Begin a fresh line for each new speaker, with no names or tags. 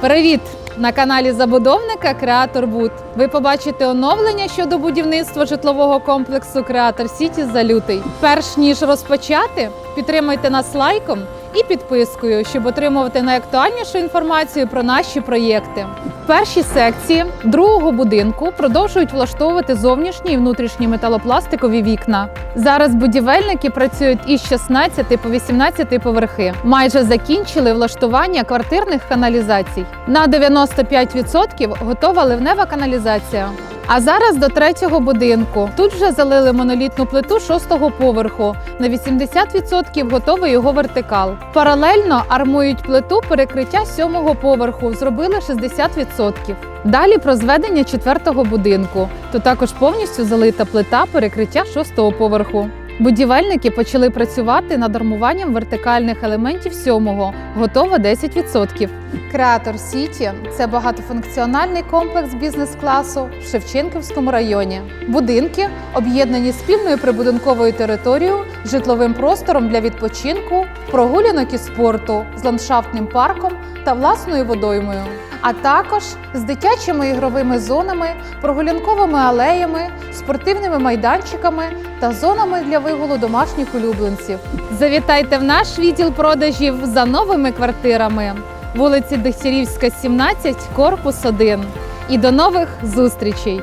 Привіт! На каналі забудовника Креатор Буд. Ви побачите оновлення щодо будівництва житлового комплексу Креатор Сіті за лютий. Перш ніж розпочати, підтримуйте нас лайком і підпискою, щоб отримувати найактуальнішу інформацію про наші проєкти. Першій секції другого будинку продовжують влаштовувати зовнішні і внутрішні металопластикові вікна. Зараз будівельники працюють із 16 по 18 поверхи. Майже закінчили влаштування квартирних каналізацій. На 95% готова ливнева каналізація. А зараз до третього будинку. Тут вже залили монолітну плиту шостого поверху. На 80% готовий його вертикал. Паралельно армують плиту перекриття сьомого поверху. Зробили 60%. Далі про зведення четвертого будинку. Тут також повністю залита плита перекриття шостого поверху. Будівельники почали працювати над армуванням вертикальних елементів сьомого. Готово 10%. Креатор Сіті це багатофункціональний комплекс бізнес-класу в Шевченківському районі. Будинки об'єднані спільною прибудинковою територією, житловим простором для відпочинку, прогулянок і спорту з ландшафтним парком та власною водоймою. А також з дитячими ігровими зонами, прогулянковими алеями, спортивними майданчиками та зонами для вигулу домашніх улюбленців. Завітайте в наш відділ продажів за новими квартирами вулиці Дегтярівська, 17, корпус 1. І до нових зустрічей!